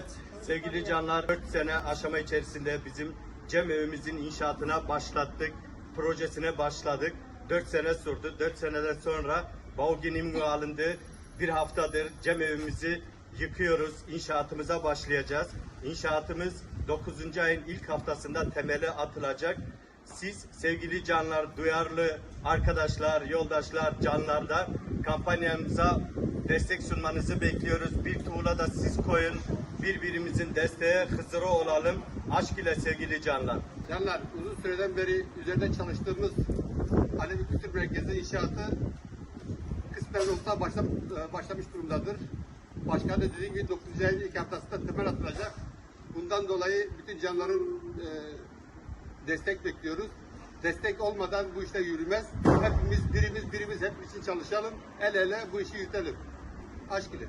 Evet sevgili canlar 4 sene aşama içerisinde bizim Cem evimizin inşaatına başlattık. Projesine başladık. 4 sene sürdü. 4 seneden sonra Baugin imza alındı. Bir haftadır Cem evimizi yıkıyoruz. İnşaatımıza başlayacağız. İnşaatımız 9. ayın ilk haftasında temeli atılacak. Siz sevgili canlar, duyarlı arkadaşlar, yoldaşlar, canlarda kampanyamıza destek sunmanızı bekliyoruz. Bir tuğla da siz koyun. Birbirimizin desteğe hızırı olalım. Aşk ile sevgili canlar. Canlar uzun süreden beri üzerinde çalıştığımız Alevi Kültür Merkezi inşaatı kısmen olsa başla, e, başlamış durumdadır. Başkan da dediğim gibi 9. ayın haftasında temel atılacak. Bundan dolayı bütün canların e, destek bekliyoruz. Destek olmadan bu işler yürümez. Hepimiz birimiz birimiz hep için çalışalım. El ele bu işi yürütelim. Aşk ile.